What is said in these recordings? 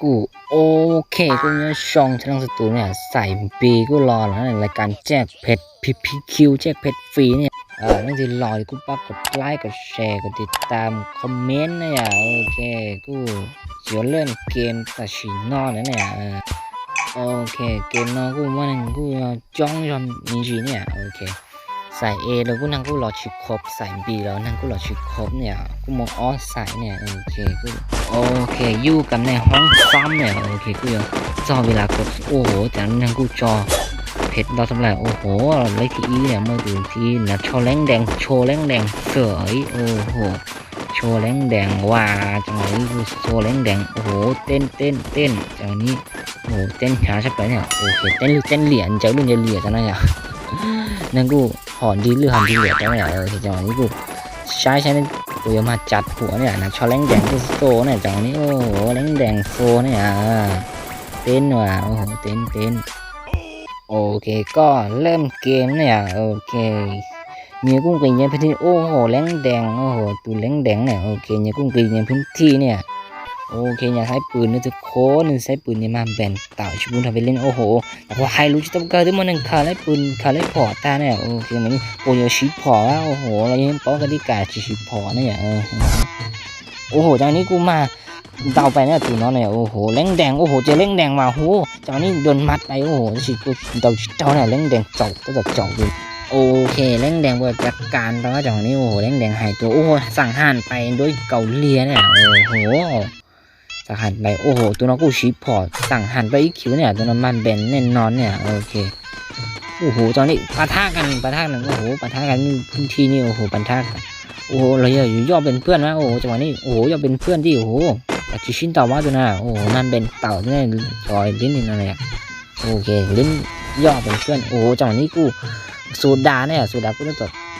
กูโอเคกูเนี่ยช่องช่องสตูเนี่ยใส่ปีกูรอแล้วในรายการแจกเพชรพีพีคิวแจกเพชรฟรีเนี่ยเออนั่นคือรอกูปักกดไลค์กดแชร์กดติดตามคอมเมนต์เนี่ยโอเคกูเดี๋ยวเล่นเกมตัดสินนอนแล้วเนี่ยโอเคเกมนอนกูว่านั่นกูจ้องยอมมีจีเนี่ยโอเค ใส่ A แล้วกูนั่งกูรอชิดครบใส่ B แล้วนั่งกูรอชิดครบเนี่ยกูมองอ๋อใส่เนี่ยโอเคกูโอเคอยู่กันในห้องซ้อมเนี่ยโอเคกูยังจอเวลากดโอ้โหแต่นั่งกูจอเพชรเราทำไรโอ้โหเลขที่อีเนี่ยเมื่อดูที่นะโชว์แรงแดงโชว์แรงแดงเสยโอ้โหโชว์แรงแดงว่าจังหวะนี้กูโชว์แรงแดงโอ้โหเต้นเต้นเต้นจังนี้โอ้โหเต้นช้าใช่ไหมเนี่ยโอเคเต้นเต้นเหรียญเจะรุ่นจะเหรียญจังนะเนี่ย นั่นกูหอนดีหรือหอนดีเหลือจังเนี่ยเออจังหวะนี้กูใช้ใช้เป็นกูจะมาจัดหัวเนี่ยนะชอแรงแดงกูโซเนี่ยจังหวะนี้โอ้โหแรงแดงโซเนี่ยอ่าเต้นว่ะโอ้โหเต้นเต้นโอเคก็เริ่มเกมเนี่ยโอเคเมียกุ้งกีเนี่ยพื้นที่โอ้โหแรงแดงโอ้โหตูแรงแดงเนี่ยโอเคเนี่ยกุ้งกีเนี่ยพื้นที่เนี่ย โอเคอย่าใช้ปืนนะทุกคนใช้ปืนเนี่ยมาแบนเต่าชิบุนทำไปเล่นโอ้โหว่าใครรู้จะต้องการที่มันหนึ่งขาไล่ปืนขาไล่พอตาเนี่ยโอเคมันโอ้ยชีพอว่าโอ้โหเรายังป้องกันที่กาชีพอเนี่ยเออโอ้โหจากนี้กูมาเดาไปเนี่ยตัวน้องเนี่ยโอ้โหเล้งแดงโอ้โหเจอเล้งแดงมาโอ้จากนี้โดนมัดไปโอ้โหชีกูเดาเจ้าเนี่ยเล้งแดงเจาะก็จะเจาะเลยโอเคเล้งแดงบริจัดการตอนจากนี้โอ้โหเล้งแดงหายตัวโอ้โหสั่งหันไปด้วยเกาเลียเนี่ยโอ้โห จะหันไปโอ้โห ตัวน้องกูชีพอร์ตสั่งหันไปอีกคิวเนี่ยตัวน้ำมันเบนแน่นอนเนี่ยโอเคโอ้โหตอนนี้ปะทะกันปะทะกันโอ้โหปะทะกันพื้นที่นี่โอ้โหปะทะกันโอ้โหเราอย่าอยู่ย่อเป็นเพื่อนนะโอ้โหจังหวะนี้โอ้โหย่าเป็นเพื่อนที่โอ้โหแต่ชิชินเต่าว่าตัวน่ะโอ้โหนั่นเป็นเต่าที่นี่จอยลิ้นนี่นั่นแหละโอเคลิ้นย่อเป็นเพื่อนโอ้โหจังหวะนี้กูโซดดาเนี่ยโซดดากูต้องตด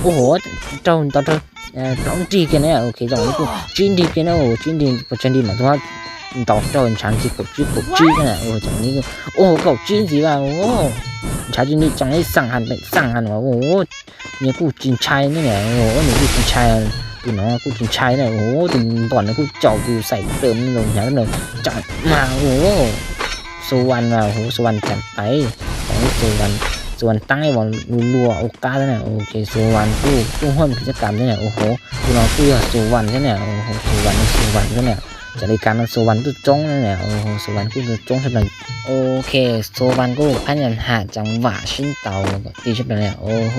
โอ้โหเจ้าตอนเอ่อร้องจีกันเนี่ยโอเคจังนี่กูจีนดีกันนะโอ้จีนดีปัจจุบันหมายถึงว่าต่อเจ้าฉันที่กูจีกูจีกันนะโอ้จังนี่กูโอ้กูจีนสิว่าโอ้ชาจีนนี่จังไอสั่งหันไปสั่งหันว่าโอ้เนี่ยกูจีนชายนี่ไงโอ้เนี่ยกูจีนชายกูเนาะกูจีนชายเนี่ยโอ้ถึงบ่อนนะกูเจาอกูใส่เติมลงอย่างนั้นเลยจัดมาโอ้สุวรรณว่ะโอ้สุวรรณจัดไปของสุวรรณ ส่วรรณตั้งให้วันรัวโอกาสเนี่ยโอเคสุวรรณกูกูห้องกิจกรรมเนี่ยโอ้โหกูเนาะกูอยากสุวรรณใช่เนี่ยโอ้โหสุวรรณสุวรรณใช่เนี่ยจะรายการสุวรรณตู้จงเนี่ยโอ้โหสุวรรณกูตู้จงใช่ไหมโอเคสุวรรณกูพันยันหาจังหวะชิ้นเตาตีใช่ไหมเนี่ยโอ้โห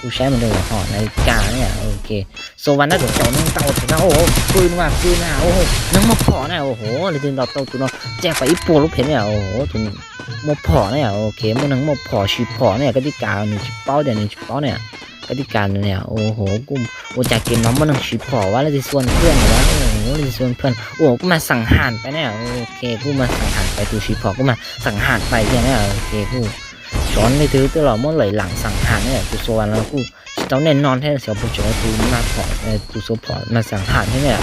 กูใช้มันเลยหอนาฬิกาเนี่ยโอเคสุวรรณน่าจะเจ้านึงเต่าถึงนะโอ้โหปืนว่ะปืนอะโอ้โหนังมาพอเนี่ยโอ้โหเลยถึงเราเต่าตัวเนาะแจ้งไปอีปัวลูกเพนเนี่ยโอ้โหถึงมพอเนี่ยโอเคมันนังมพอชีพอเนี่ยกติกาหนึ่งชิเป้าเดี๋ยวหนึ่งชิเป้าเนี่ยกติกาเนี่ยโอ้โหกูโอ้จากเกมน้องมันนังชีพอว่าแล้วจะส่วนเพื่อนเหรอโอ้โหเลยส่วนเพื่อนโอ้กูมาสังหารไปเนี่ยโอเคกูมาสังหารไปตูชีพอกูมาสังหารไปเนี่ยโอเคกู สอนในถือตลอดเมื่อไหร่หลังสั่งหารเนี่ยกูส่วนแล้วกูเจ้าแน่นอนให้เสียวผู้ช่วยกูมาพอเออกูซัพพอร์ตมาสั่งหารให้เนี่ย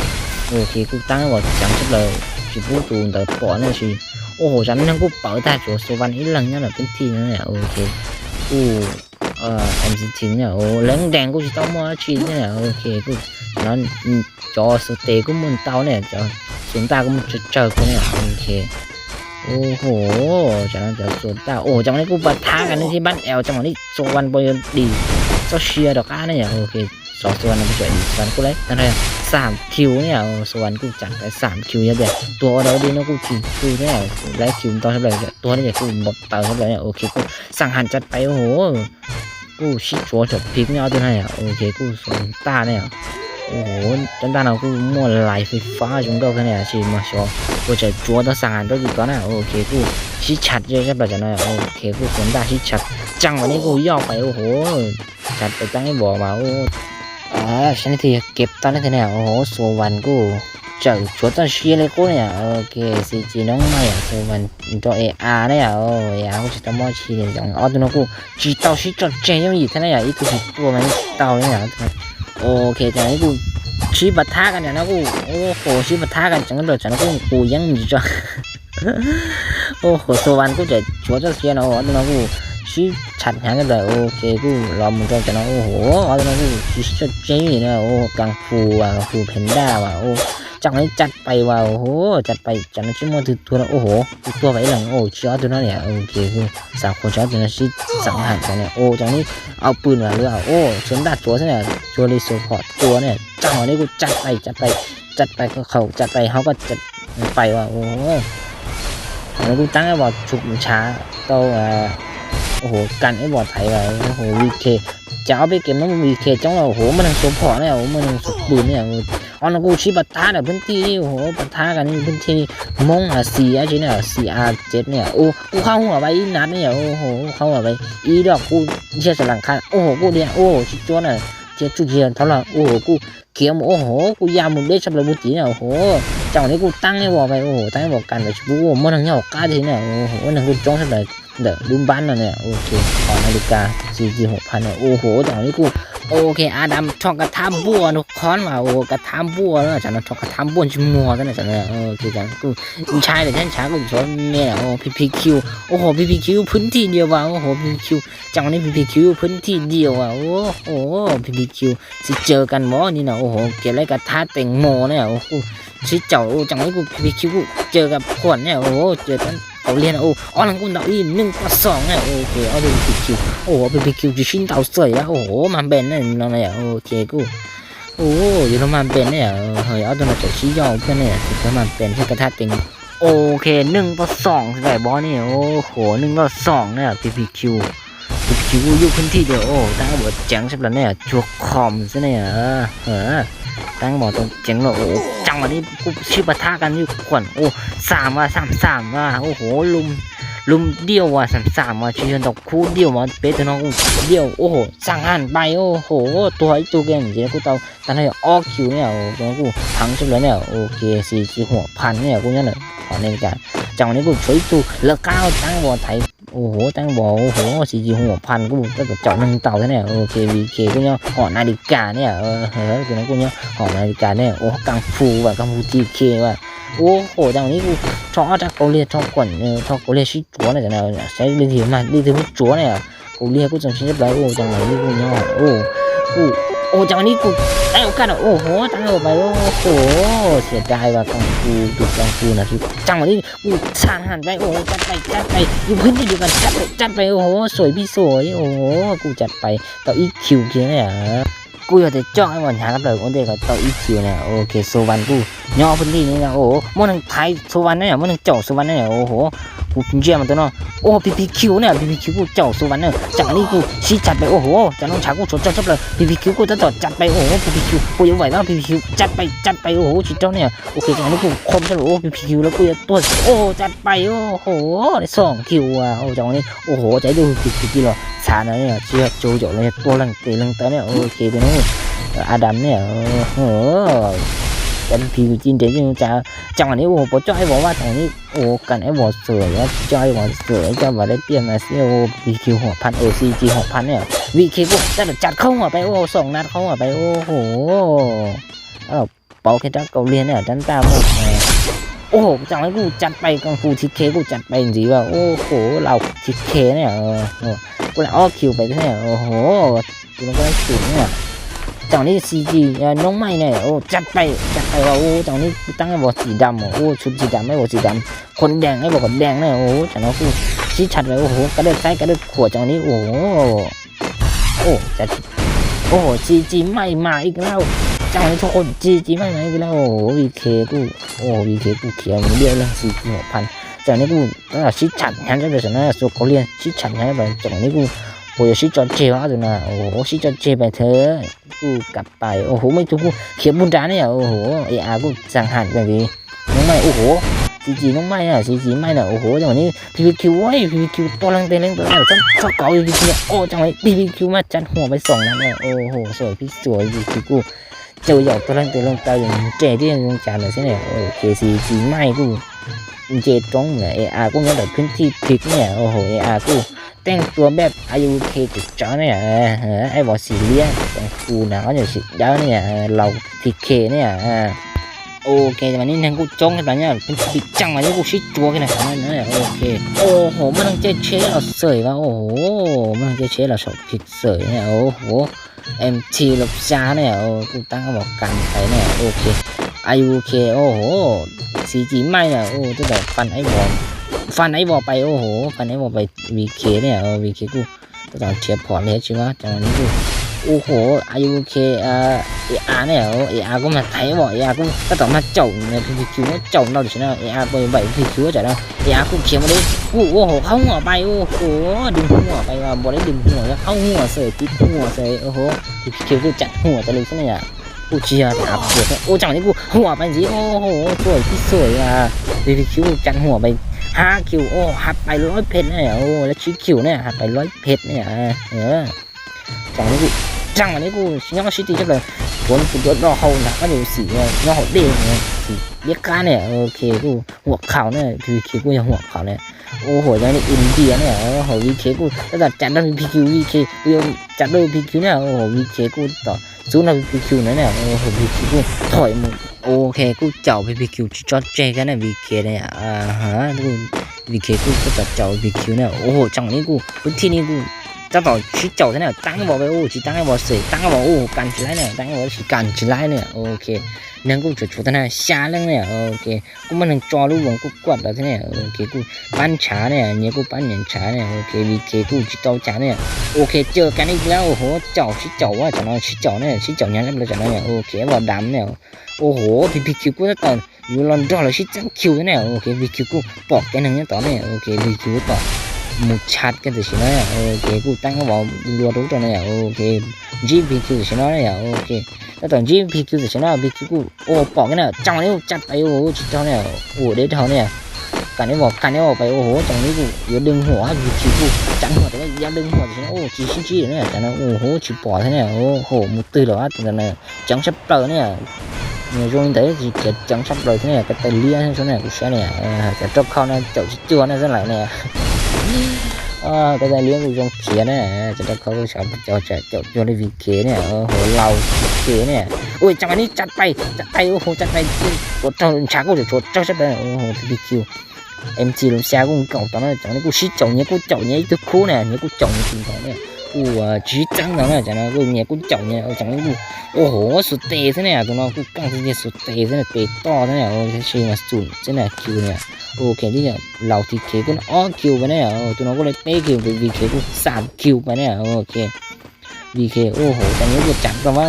โอเคกูตั้งไว้จังชุดเลย chỉ bố tù tới bỏ này chỉ ô hồ rắn nó cũng bảo ta chỗ số văn ít lần nhá là cái thi nữa nè ok ô ờ em chỉ chính nè ô lớn đèn cũng chỉ tao mua chỉ nè ok cũng nó cho số tệ cũng muốn tao nè cho chúng ta cũng chờ chờ cái nè ok ô hồ cho nó cho số ta ô trong này cũng bật tha cái này thì bắt eo trong này số văn bao nhiêu đi cho share được cái này ok สองส่วนมันจะอีกส่วนกูเลยนั่นแหละสามคิวเนี่ยส่วนกูจัดไปสามคิวเยอะเลยตัวเราดีนะกูคิวคิวเนี่ยไล่คิวตอนเท่าไหร่ตัวนี้กูหมดเตาเท่าไหร่เนี่ยโอเคกูสั่งหันจัดไปโอ้โหกูชิดชัวจบพิกเนี่ยเอาตัวไหนอะโอเคกูส่วนตาเนี่ย โอ้โหจนตาเรากูมั่วไหลไฟฟ้าจนก็แค่เนี่ยชิมาชอกูจะจัวตัวสั่งหันตัวอยู่ตัวน่ะโอเคกูช ชิดชัดเยอะใช่ป่ะจ๊ะนะโอเคกูสวนได้ชิดชัดจังวันนี้กูย่อไปโอ้โหจัดไปจังให้บอกมาโอ้อ่าฉันทีเก็บตอนนี้ทีเนี่ยโอ้โหสวนกูเจอชวดตอนเชียร์เลยกูเนี่ยโอเคซีจีน้องใหม่อ่ะสวนตัวเออาร์เนี่ยโอ้เออาร์กูจะต้องมาชีเลยจังอ๋อตัวน้องกูจี到是叫真用意，他那呀一个是多门到那样， โอเคจังนี้กูชีบัตทะกันเนี่ยนะกูโอ้โหชีบัตทากันจังเลยจังกูกูยังมีจ้ะโอ้โหสวรรค์กูจะชัวร์จะเสียนะโอ้ตัวนะกูชีฉัดหางกันเลยโอเคกูรอมึงก็จะนะโอ้โหอ๋อตัวน้องกูชีจะเจ๊เนี่ยโอ้กังฟูว่ะกังฟูเพนด้าว่ะโอ้ จังนี้จัดไปว่ะโอ้โหจัดไปจังนี้ชิ้นมันถือตัวนะโอ้โหตัวไปหลังโอ้เชี้ตัวนั้นเนี่ยโอเคกูสามคนเชี้ตัวนั้นชี้สังหารกันเนี่ยโอ้จังนี้เอาปืนมาหรือเอาโอ้เฉินดาตัวซะเนี่ยชัวรีโซพอร์ตตัวเนี่ยจังนี้กูจัดไปจัดไปจัดไปก็เขาจัดไปเขาก็จัดไปว่าโอ้โหแล้วกูตั้งไอ้บอดฉุกช้าเต้าอ่าโอ้โหกันไอ้บอดไทยไว้โอ้โหวีเคจะเอาไปเก็บมันวีเคจังว่าโอ้โหมันโซพอร์ตเนี่ยโอ้โหมันสุดปืนเนี่ย เอาแล้วกูชี้ปะทะเนี่ยพื้นที่นี่โอ้โหปะทะกันพื้นที่มงอะสี่อะจีเนี่ยสี่อาร์เจ็ดเนี่ยโอ้กูเข้าหัวไปอีนัดเนี่ยโอ้โหเข้าหัวไปอีดอกกูเชี่ยสลังคันโอ้โหกูเนี่ยโอ้ชิจวนอะเจ้าจุเจียนเท่าไหร่โอ้โหกูเขียวโอ้โหกูยามมึงได้ชับเลยบุตรีเนี่ยโอ้โหจังนี้กูตั้งให้บอกไปโอ้โหตั้งให้บอกกันไปกูมันทั้งเหงากาทีเนี่ยโอ้โหนั่นกูจ้องเท่าไหร่เด้อดุมบ้านน่ะเนี่ยโอเคขอนาฬิกาสี่จีหกพันเนี่ยโอ้โหจังนี้กู โอเคอาดัมชอบกระทำบัวนุคอนมาโอ้กระทำบัวแล้วจังนั้นชอบกระทำบัวชิมัวซะเนี่ยจังเนี่ยโอเคจังกูชายเลยฉันช้ากูชอบเนี่ยโอ้พีพีคิวโอ้โหพีพีคิวพื้นที่เดียวว่ะโอ้โหพีพีคิวจังนี้พีพีคิวพื้นที่เดียวอะโอ้โหพีพีคิวสิเจอกันหมอนี่นะโอ้โหเกี่ยวอะไรกับท่าเต็งโมเนี่ยโอ้โหชิเจ้าจังนี้กูพีพีคิวเจอกับขวัญเนี่ยโอ้โหเจอกัน เขาเรียนโอ้อลังกูดาวอีหนึ่งกับสองเนี่ยโอเคเอาพีพีคิวโอ้โหพีพีคิวจะชิ้นดาวสวยอะโอ้โหมันเป็นเนี่ยนั่นเนี่ยโอเคกูโอ้ยแล้วมันเป็นเนี่ยเฮ้ยเอาตัวมาจากชี้ยอเพื่อนเนี่ยถึงมันเป็นที่กระทะเต็งโอเคหนึ่งต่อสองใส่บอลนี่โอ้โหหนึ่งต่อสองเนี่ยพีพีคิวคิวยู่พื้นที่เดียวโอ้ตั้งบอกเจ๋งสับแล้วเนี่ยชัวคอมซะเนี่ยเออตั้งบอกตรงเจ๋งเลยโอ้ วะนี้กูชื่อปะทะกันอยู่ขวัญโอ้สามว่ะสามสามว่ะโอ้โหลุมลุมเดียวว่ะสามสามว่ะชื่อตกคู่เดียวว่ะเป๊ะตัวน้องเดียวโอ้โหสั่งหันไปโอ้โหตัวไอ้ตัวเกมจริงๆกูเตาตอนนี้ออกคิวเนี่ยโอ้ตัวกูพังสับแล้วเนี่ยโอเคสี่จีหัวพันเนี่ยกูเนี่ยเลยขอในการจังวะนี้กูช่วยตัวแล้วก้าวตั้งบอไทย โอ้โหตั้งบอกโอ้โหสีจีหัวพันกูก็เจาะหนึ่งเต่าเนี่โอเควีเคกูเนี่ยหอนาฬิกาเนี่ยเออเฮ้ยกูนั้นกูเนี่ยหอนาฬิกาเนี่ยโอ้กังฟูว่ะกังฟูจีเคว่ะโอ้โหจังนี้กูชอบจากเกาหลีชอบก่อนเออชอบเกาหลีชิจัวเนี่ยจังเลยใช้ดีทีมาดีทีมันจัวเนี่ยเกาหลีกูจังชิบไปโอ้จังนี้กูเนี่ยโอ้โอ้ โอ้จังนี้กูได้โอกาสโอ้โหตั้งเอาไปโอ้โหเสียดายว่ะกังฟูดูกังฟูนะที่จังหวะนี้อู้สานหันไปโอ้โหจัดไปจัดไปอยู่พื้นที่เดียวกันจัดไปจัดไปโอ้โหสวยพี่สวยโอ้โหกูจัดไปต่ออีคิวเพียเนี่ยกูอยากจะจ้องไอ้บอลหากับเลยโอ้เด็กก็ต่ออีคิวเนี่ยโอเคโซวันกูย่อพื้นที่นี้นะโอ้โหมันนึงไทยโซวันเนี่ยมันนึงเจาะโซวันเนี่ยโอ้โห กูเจียมันตัวเนาะโอ้พีพีคิวเนี่ยพีพีคิวกูเจ้าะโซวันเนี่ยจากนี้กูชี้จัดไปโอ้โหจากน้องชากูชดจัดจัดเลยพีพีคิวกูจะต่อจัดไปโอ้โหพีพีคิวกูยังไหวแล้วพีพีคิวจัดไปจัดไปโอ้โหชิดเจ้าเนี่ยโอเคจังนี้กูคมจังโอ้พีพีคิวแล้วกูจะตัวโอ้จัดไปโอ้โหได้สองคิวอะโอ้จังนี้โอ้โหใจดูพีพีคิวหรอสารเนี่ยเชื่อโจโจเลยตัวลังเตลังเตเนี่ยโอเคตัวนี้อาดัมเนี่ยโอ้โห เป็นผิวจีนเดี๋ยวจะจังหวะนี้โอ้โหปจ้อยบอกว่าตรงนี้โอ้กันไอ้บอสวยแล้วจ้อยบอกสวยจะบอกได้เปลี่ยนมาเซียโอ้พีคิวหัวพันโอซีจีหกพันเนี่ยวีคกูจะจัดเข้าหัวไปโอ้สองนัดเข้าหัวไปโอ้โหเออเป่าแค่จักเกาเรียนเนี่ยจันตาหมดโอ้โหจังเลยกูจัดไปกังฟูทีเคกูจัดไปจริงๆว่าโอ้โหเราทีเคเนี่ยเออกูเลยอ้อคิวไปเนี่ยโอ้โหกูต้องได้สูงเนี่ย จังนี้ซีจีน้องใหม่เนี่ยโอ้จัดไปจัดไปว่าโอ้จังนี้ตั้งให้บอกสีดำโอ้ชุดสีดำไม่บอกสีดำคนแดงให้บอกคนแดงเนี่ยโอ้จังนั้กูชี้ชัดเลยโอ้โหกระเด็นซ้กระเด็นขวดจังนี้โอ้โอ้จัดโอ้โหซีจีใหม่มาอีกแล้วจังเลยทุกคนจีจีไม่ไหมกันแล้วโอ้วีเคกูโอ้วีเคกูเขียวเรียกเรื่องสี่หกพันจากนี้กูตั้งแต่ชิดฉันฮันจะเป็นสนะสุขเขเรียนชิดฉันฮันไปจากนี้กู โอ้ยชิจอนเจวะตัวน่ะโอ้โหชิจอนเจไปเถอกูกลับไปโอ้โหไม่ถูกกูเขียนบุญจาเนี่ยโอ้โหเออากูสั่งหันแบบนี้ยังไม่โอ้โหซีจีน้องไม่เนี่ยซีจีไม่เนี่ยโอ้โหจังหวะนี้พีพีคิวเว้พีพีคิวตัวลังเตะเล่งตัวแล้วต้องเขาเก่าพีพีคิวเนี่ยโอ้จังหวะพีพีคิวมาจัดหัวไปสองนัดเลยโอ้โหสวยพี่สวยพีพีกูเจ้าหยอกตัวลังเตะลงตาอย่างเจ๋ที่ยังจานเลยใช่ไหมโอเคซีจีไม่กู เจจงเนี่ยเออาร์กูเนี่ยแบบพื้นที่พิกเนี่ยโอ้โหเออากูแต่งตัวแบบอายุเคจุจ้าเนี่ยไอ้บอสซีเรียสกูนะก็อยู่สิเด้าเนี่ยเราพีเคเนี่ยโอเคแต่วันนี้ทางกูจ้องกันแล้เนี่ยเป็นปิดจังวันนี้กูชิดจัวกันนะนั่นแหละโอเคโอ้โหมันต้องเจ๊เชเราเสยว่าโอ้โหมันต้องเจ๊เชเราชอบผิดเสยเนี่ยโอ้โหเอ็มทีลบจ้าเนี่ยโอ้กูตั้งบอกกันไปเนี่ยโอเค ไอวูเคโอ้โหสีจีไม่อะโอ้ตั้แบบฟันไอบอลฟันไอบอลไปโอ้โหฟันไอบอลไปวีเคเนี่ยเออวีเคกูต้องเทียบพอร์ตเลยใช่ไหมจากนี้กูโอ้โหไอวูเคเอ่อเออาร์เนี่ยโอ้เออาร์ก็มาไทยบอกเออาร์กูก็ต้องมาเจ้งเนี่ยพีคิวเนี่ยเจ้าเราดิฉันเออาร์ไปใบพีคิวจะเราเออาร์กูเขียนมาดิโอ้โหเข้าหัวไปโอ้โหดึงหัวไปว่าบอลได้ดึงหัวแล้วเข้าหัวเสยติดหัวเสยโอ้โหพีคิวกูจัดหัวจะลึงซะเนี่ะ กูเชียร์ถามเชียร์โอ้จังนี้กูหัวไปสิโอ้โหสวยที่สวยอะพีพีคิวจัดหัวไปห้าคิวโอ้หัดไปร้อยเพชรเนี่ยโอ้แล้วชี้คิวเนี่ยหัดไปร้อยเพชรเนี่ยเออจังนี้กู rằng mà nếu cô nhau city chắc là cuốn cuốn cuốn đỏ hầu là có nhiều xỉ nhau hậu đêm này xỉ biết cá này ok cô หัวเข่าเนี่ยพีพีคิวกูยังหัวเข่าเนี่ยโอ้โหแล้วนี่อินเดียเนี่ยโอ้โหวีเคกูตั้งแต่จัดด้พีคิววีเคกูยังจัดด้วยพีคิวเนี่ยโอ้โหวีเคกูต่อ สู้นะบีคิวนะเนี่ยโอ้โหบีคิวกูถอยมึงโอเคกูเจ้าพีพีคิวจอดเจกันเนี่ยวีเคเนี่ยอ่าฮะกูวีเคกูก็จะเจ้าบีคิวเนี่ยโอ้โหจังนี้กูพื้นที่นี้กู จะบอกชี้เจ้าเนี่ยตั้งบอกไปโอ้ชี้ตั้งให้บอกเสียตั้งบอกโอ้กันชิไลเนี่ยตั้งบอกชี้กันชิไลเนี่ยโอเคนั่งกูจุดชุดนี่ะชาเรื่องเนี่ยโอเคกูมันจอรู้หงกูกวดแล้วที่เนี่ยโอเคกูปั้นชาเนี่ยเนี่ยกูปั้นอย่างชาเนี่ยโอเควีเคกูชี้เจ้าชาเนี่ยโอเคเจอกันอีกแล้วโอ้โหเจ้าชี้เจ้าว่าจะนอนชี้เจ้าเนี่ยชี้เจ้าเนี่ยแล้วจะนอนเนี่ยโอเคว่าดำเนี่ยโอ้โหพีพีคิวกูจะตอนยูรอนดอแล้วชี้จังคิวเนี่ยโอเควีคิวกูปอกแกหนึ่งเนี่ยต่อเนี่ยโอเควีคิวต่อ chat cái gì đó ờ, ok cụ tăng cái bộ lùa đúng cho này ờ, ok GPQ gì nó này ờ, ok. Nó tổng GPQ gì nó BQ ô, bỏ cái nào trong đấy chặt ấy, ô chỉ cho này ô, để cho này cả này bỏ cả này bỏ phải, ô hố trong đấy cụ yếu đừng hỏa BQ chắn hỏa đấy yếu đừng hỏa thì nó ô, chỉ xin chi này chắn nó, ô hố chỉ bỏ thế này, ô, hổ, một từ đó từ này chẳng sắp tới này. Người dùng đấy thì cái chẳng sắp rồi thế này, cái tay lia thế này cũng sẽ này à, cái trong khâu này, chậu chưa này rất lại này เออก็จะเลี้ยงกูจงเขียเนี่ยจะได้เขาชอบเจ้าจะเจ้าโยนวีเคเนี่ยเออโหเราเคเนี่ยโอ้ กูจีจังแล้วนะจังนะกูเนี่ยกูจังเนี่ยจังกูโอ้โหสุดเตะซะเนี่ยกูน้องกูกังที่เนี่ยสุดเตะซะเนี่ยเตะต่อเนี่ยโอ้ใช่มาสุดเนี่ยคิวเนี่ยโอเคที่เนี่ยเราทีเคกูอ๋อคิวไปเนี่ยโอ้ตัวน้องก็เลยเตะคิวไปวีเคกูสามคิวไปเนี่ยโอเควีเคโอ้โหตอนนี้กูจังกันว่า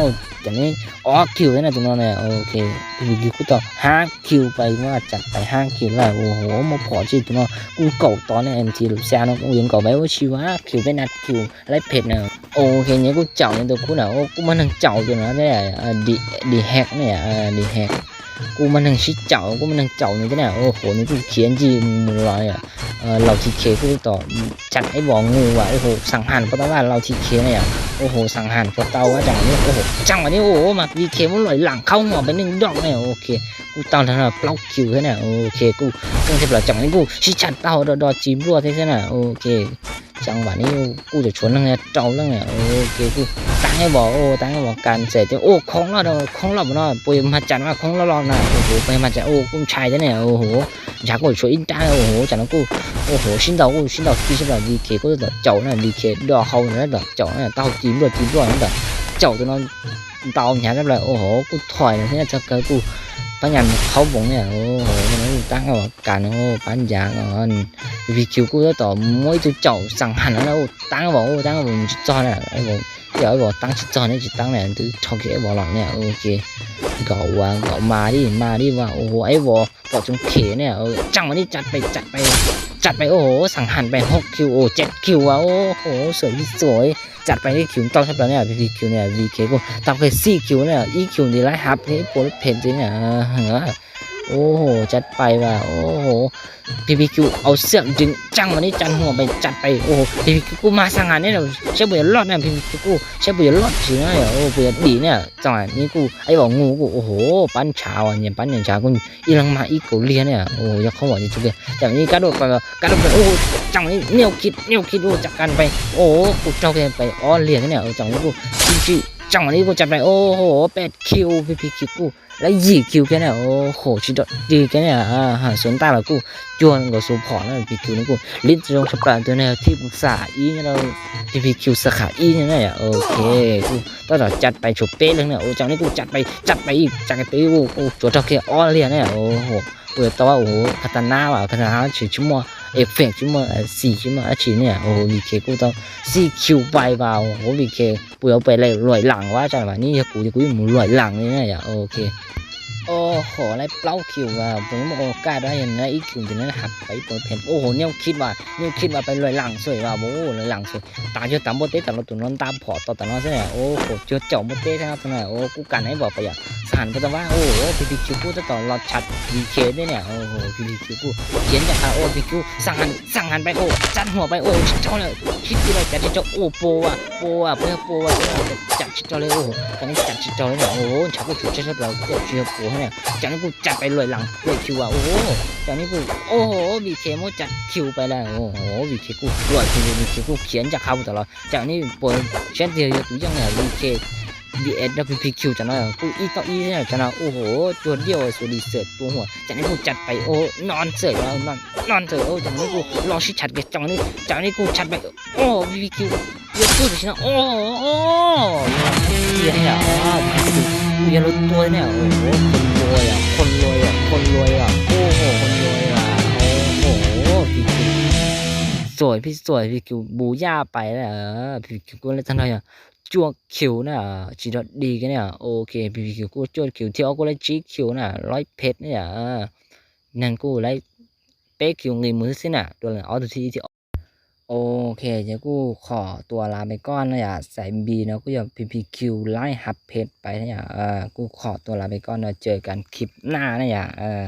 sạm kêu vậy nè ok vì kế ô hổ chẳng nhớ cũng chẳng tao vào chẳng nhớ ó kêu thế này tụi nó nè ok vì kế cũng tao ha kêu ไปว่าจัดไปห้างคิวแล้วโอ้โหมาพอจีตัวนั้นกูเก่าตอนนี้เอ็มทีลูกชาเนกูยังเก่าไปว่าชีวะคิวไปนัดคิวอะไรเผ็ดเนี่ยโอเคเนี่ยกูเจ้าเนี่ยตัวกูเนาะกูมันทั้งเจ้าตัวเนาะเนี่ยดีดีแฮกเนี่ยดีแฮก กูมันทั้งชิเจ้ากูมันทั้งเจ้าเนี่ยเนี่ยโอ้โหนี่กูเขียนจีมือลอยอะเออเราทีเคกูต่อจัดไอ้บองูว่ะโอ้โหสังหารเพราว่าเราทีเคเนี่ยโอ้โหสังหารพอตาว่าจังนี้โอ้โหจังวันนี้โอ้โหมาวีเคมันลอยหลังเข้าหัวไปหนึ่งดอกเนี่ยโอเคกู tao thằng nào block kill thế nào ok กู không thể là chẳng những กู chỉ chặt tao đó đó chìm luôn thế thế nào ok chẳng bản như กูจะชวนนั่เนี่ยเจังหวะนี้กูจะชนแล้วไงเจ้าเล้วไงโอ้เกี่ยวกูตั้งให้บอกโอ้ตั้งให้บอกการเสร็จโอ้ของเราเนาะของเราเนาะปุยมาจันว่าของเราเราเนาะโอ้โหไปมาจันโอ้กุ้มชายจะเนี่ยโอ้โหอยากกูช่วยอินจ้าโอ้โหจันแล้วกูโอ้โหชินดียวกูชินดียวที่ชิ้นเดียดีเคก็จะเจ้าเนี่ยดีเคดอกเขาเนี่ยดอกเจ้าเนี่ยเต้าจีนด้วยจีนด้วยนั่นแหละเจ้าตัวนั้นเต้าเนี่ยนั่นแหละโอ้โหกูถอยเนี่ยจะเกิดกู bánh nhầm khẩu bụng nè ô nó tăng vào cả nó bán giá ngon vì kiểu cô đó tỏ mỗi thứ chậu sẵn hẳn nó đâu tăng vào tăng vào cho nè ấy vào giờ vào tăng chỉ cho này chỉ tăng này từ trong cái vào lòng nè ok gạo à gạo mà đi mà đi vào ô ấy vào vào trong khế nè chẳng mà đi chặt ไป chặt ไป จัดไปโอ้โหสั่งหันไปหกคิวโอ้เจ็ดคิวอะโอ้โหสวยสวยจัดไปที่คิวต้องใช่ปะเนี่ยพีคิวเนี่ยวีเคกูตับไปสี่คิวเนี่ยอีคิวนี่ไล่ฮับนี่โปรเพนจริงเนี่ยเหรอ โอ้โห จัดไปว่ะ โอ้โห พีพีคิวเอาเสือดึงจังมานี่จันหัวไปจัดไป โอ้โห พีพีคิวกูมาสร้างงานเนี่ยเราใช่เบื่อรอดเนี่ยพีพีคิวกูใช่เบื่อรอดจริงเนี่ยโอ้เบื่อดีเนี่ยจังหวะนี้กูไอ้บอกงูกู โอ้โห ปั้นเช้าอะเนี่ยปั้นอย่างเช้ากูอีหลังมาอีกูเลียเนี่ย โอ้ยเขาบอกจะจุกเลยแต่วันนี้กระโดดไปแบบกระโดดไป โอ้โหจังวะนี้เนี่ยวคิดเนี่ยวคิดโอ้จัดการไป โอ้โหกูเจ้าแกไปอ้อเลียงเนี่ยจังวะนี้กูจริงจังหวะนี้กูจัดไป โอ้โหแปดคิวพีพีคิวกู แล้วยีคิวแค่เนี่ยโอ้โหชิดดีแค่เนี่ยอ่าหาสวนตาและกูจวนกับสูพอแล้วพีคิวนี่กูลิ้นตรงสปาตัวเนี่ยที่ปรึกษาอีเนี่ยเราพีพีคิวสาขาอีเนี่ยโอเคกูต้องจัดไปฉุบเป๊ะเลยเนี่ยโอ้จังนี้กูจัดไปจัดไปอีกจัดไปอีกกูโอ้จวดเท่าแค่อ้อเลียเนี่ยโอ้โหเปิดตัวโอ้โหคาตาน่าว่ะคาตาน่าฉีดชั่วโมงเอฟเฟกต์ชั่วโมงสี่ชั่วโมงฉีดเนี่ยโอ้วีเคกูต้องสี่คิวไปว่ะโอ้โหวีเคกูเอาไปเลยรวยหลังว่าจังหวะนี้กูจะกูยังรวยหลังเลยเนี่ยโอเค โอ้โหอะไรเปล่าคิวว่าผมโอกาสได้ยังไงอีกคิวจะนั้นหักไปเปิดเพนโอ้โหเนี่ยคิดว่าเนี่ยคิดว่าไปลอยหลังสวยว่าโอ้ลอยหลังสวยตาเจอตามโบเต้แต่เราตัวนอนตามพอต่อแต่นอนใช่ไหมโอ้โหเจอเจาะโบเต้ใช่ไหมตรงไหนโอ้กูกันให้บอกไปอย่างสารก็จะว่าโอ้โหพีพีคิวกูจะต่อรอชัดดีเคด้วยเนี่ยโอ้โหพีพีคิวกูเขียนจากโอ้พีคิวสั่งหันสั่งหันไปโอ้จัดหัวไปโอ้เจ้าเนี่ยคิดที่ไรจัดเจ้าโอ้โปอะโปอะเพื่อโปอะจัดเจ้าเลยโอ้โหตอนนี้จัดเจ้าเลยเนี่ยโอ้โหชาวกูถูกเจ้าเราเจ้าโปเนี่ยจากนี้กูจัดไปเลยหลังเลยคิวอะโอ้โหจากนี้กูโอ้โหวีเคโมจัดคิวไปแล้วโอ้โหวีเคกูรวยคิววีเคกูเขีย นจากตลอดจากนี้ปวดเช่นเดียวตัวอย่างเนี่ยวีเคบีเอสดับพีคิวจังนะกูอีต่ออีเนี่ยจังนะโอ้โหตัวเดียเสิร์ตตัวหัวจากนี้กูจัดไปโอ้นอนเสิร์ตแล้วนอนนอนเสิร์ตโอ้จากนี้กูรอชิชัดกันจากนี้จากนี้กูชัดไปโอ้วีคิวเยอะเยอะเนี่ยอ้าวกูยังรู้ตัวเนี่ยโอ้โหคนรวยอะคนรวยอะคนรวยอะโอ้โหคนรวยอะโอ้โหพี่คิวสวยพี่สวยพี่คิวบูย่าไปแล้วเออพี่คิวก็เลยทำไมอะจวกคิวน่ะจีดดีกันเนี่ยโอเคพี่คิวก็จวดคิวเที่เอาก็เลยจีคิวน่ะร้อยเพชรเนี่ยนั่นกูเลยเป๊กคิวเงินมือสิน่ะตัวเลยเอาตัวที่ที่ โอเคเดี๋ยวกูขอตัวลาไปก่อนนะอย่าใส่บีนะกูอยากพีพีคิวไล่ฮับเพชรไปนะอย่าเออกูขอตัวลาไปก่อนนะเจอกันคลิปหน้านะอย่าเออ